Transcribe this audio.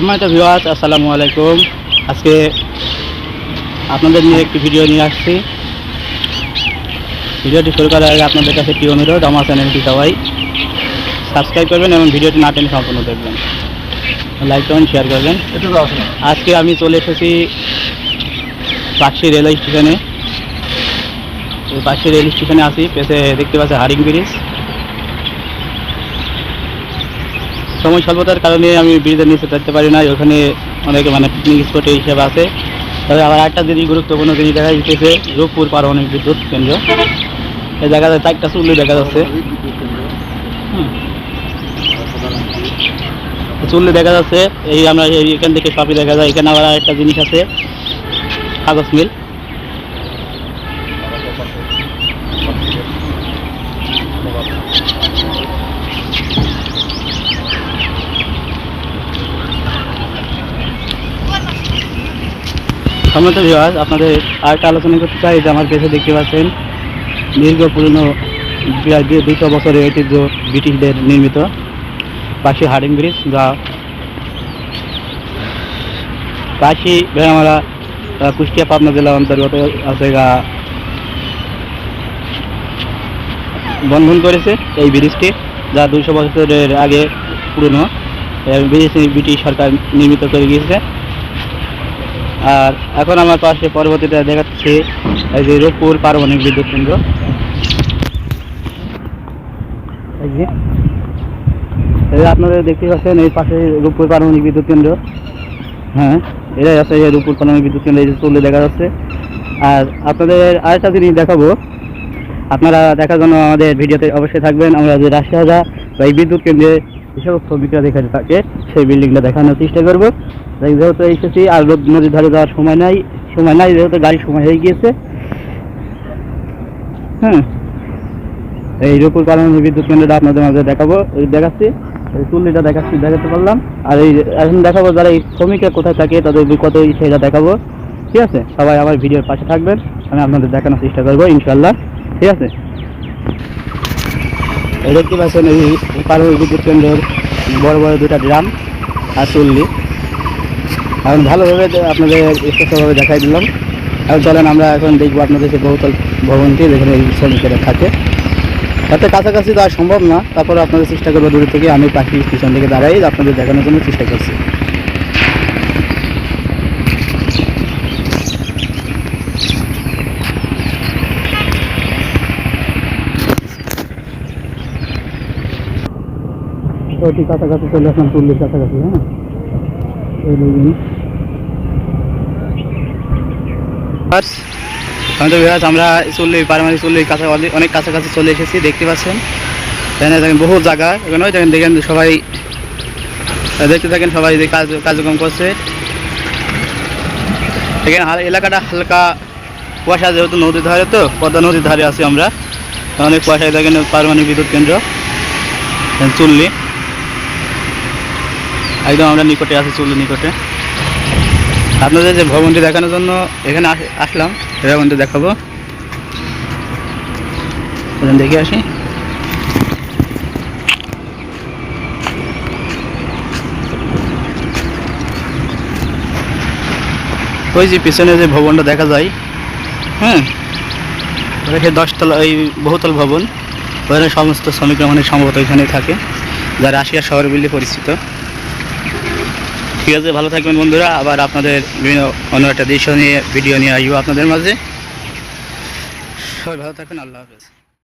সম্মানিত ভিওয়ার্স আসসালামু আলাইকুম। আজকে আপনাদের নিয়ে একটি ভিডিও নিয়ে আসছি। ভিডিওটি শুরু করার আগে আপনাদের কাছে একটি অনুরোধ আমার চ্যানেলটি সবাই সাবস্ক্রাইব করবেন এবং ভিডিওটি না টেনে সম্পূর্ণ দেখবেন। লাইক করবেন শেয়ার করবেন। আজকে আমি চলে এসেছি পাকশি রেলওয়ে স্টেশনে। এই পাকশি রেল স্টেশনে আসি পেছে দেখতে পাচ্ছি হারিং ব্রিজ। সময় স্বল্পতার কারণে আমি ব্রিজের নিচে থাকতে পারি না ওখানে অনেক মানে পিকনিক স্পট হিসেবে আছে। তবে আবার একটা জিনিস গুরুত্বপূর্ণ জিনিস দেখা যাচ্ছে রূপপুর পারমাণবিক বিদ্যুৎ কেন্দ্র। এই দেখা যাচ্ছে চারটা চুল্লি দেখা যাচ্ছে। চুল্লি দেখা যাচ্ছে। এই আমরা এই এখান থেকে সবই দেখা যায়। এখানে আবার একটা জিনিস আছে, কাগজ মিল সম্মত বিভাগ আপনাদের আরেকটা আলোচনা করতে চাই যে আমার দেশে দেখতে পাচ্ছেন দীর্ঘ পুরনো দুশো বছরের ঐতিহ্য ব্রিটিশদের নির্মিত পাশে হার্ডিং ব্রিজ যা পাশি ভেড়ামারা আহ, কুষ্টিয়া পাবনা জেলার অন্তর্গত আছে গা। বন্ধন করেছে এই ব্রিজটি যা দুশো বছরের আগে পুরনো। ব্রিটিশ সরকার নির্মিত করে গিয়েছে। আর এখন আমার পাশে পরবর্তীতে দেখাচ্ছি এই যে রূপপুর পারমাণবিক বিদ্যুৎ কেন্দ্র। এই দেখতে পাচ্ছেন এই পাশে রূপপুর পারমাণবিক বিদ্যুৎ কেন্দ্র। হ্যাঁ এটাই আছে এই রূপপুর পারমাণবিক বিদ্যুৎ কেন্দ্র, এই যে চললে দেখা যাচ্ছে। আর আপনাদের আরেকটা জিনিস দেখাবো। আপনারা দেখার জন্য আমাদের ভিডিওতে অবশ্যই থাকবেন। আমরা যে রাজশাহা বা এই বিদ্যুৎ কেন্দ্রে যেসব শ্রমিকরা দেখাতে থাকে সেই বিল্ডিংটা দেখানোর চেষ্টা করব। যেহেতু এসেছি, আর রোদ নদীর ধারে যাওয়ার সময় নাই সময় নাই, যেহেতু গাড়ির সময় হয়ে গিয়েছে। হ্যাঁ এই রূপুর কারণে বিদ্যুৎ কেন্দ্রটা আপনাদের মাঝে দেখাবো দেখাচ্ছি চুল্লিটা দেখাচ্ছি, দেখাতে পারলাম। আর এই এখন দেখাবো যারা এই শ্রমিকরা কোথায় থাকে, তাদের কত সেটা দেখাবো। ঠিক আছে? সবাই আমার ভিডিওর পাশে থাকবেন, আমি আপনাদের দেখানোর চেষ্টা করব ইনশাল্লাহ ঠিক আছে? দেখতে পাচ্ছেন এই পার বিদ্যুৎ কেন্দ্রের বড় বড় দুটা ড্রাম আর চুল্লি। এখন ভালোভাবে আপনাদের স্পষ্টভাবে দেখাই দিলাম। এখন চলেন আমরা এখন দেখব আপনাদের সেই বহুতল ভবনটি যেখানে শ্রমিকেরা থাকে। তাতে কাছাকাছি তো আর সম্ভব না। তারপরে আপনাদের চেষ্টা করব দূরে থেকে আমি পাখি পিছন থেকে দাঁড়াই, আপনাদের দেখানোর জন্য চেষ্টা করছি। ওটি কাছাকাছি চলে আসলাম? চল্লিশ কাছাকাছি হ্যাঁ? এই আমাদের বিরাজ আমরা চল্লি পারমাণবিক চল্লি কাছা, অনেক- কাছাকাছি চলে এসেছি, দেখতে পাচ্ছেন। এখানে দেখেন বহু জায়গা, এখানে ওই দেখেন দেখেন সবাই, দেখতে থাকেন সবাই কাজ কার্যক্রম করছে। এখানে এলাকাটা হালকা কুয়াশা, যেহেতু নদীর ধারে তো, পদ্মা নদীর ধারে আছি আমরা। অনেক কুয়াশায় দেখেন পারমাণবিক বিদ্যুৎ কেন্দ্র, চুল্লি। একদম আমরা নিকটে আছি চুল্লি নিকটে। আপনাদের যে ভবনটি দেখানোর জন্য এখানে আসলাম ভবনটি দেখাবো। দেখে আসি। ওই যে পিছনে যে ভবনটা দেখা যায় হ্যাঁ সে দশতলা, এই বহুতল ভবন। ওখানে সমস্ত শ্রমিকরা মানে সম্ভবত এখানেই থাকে যা রাশিয়া শহর বলে পরিচিত। ঠিক আছে, ভালো থাকবেন বন্ধুরা। আবার আপনাদের বিভিন্ন অন্য একটা দৃশ্য নিয়ে ভিডিও নিয়ে আসব আপনাদের মাঝে। সবাই ভালো থাকবেন, আল্লাহ হাফেজ।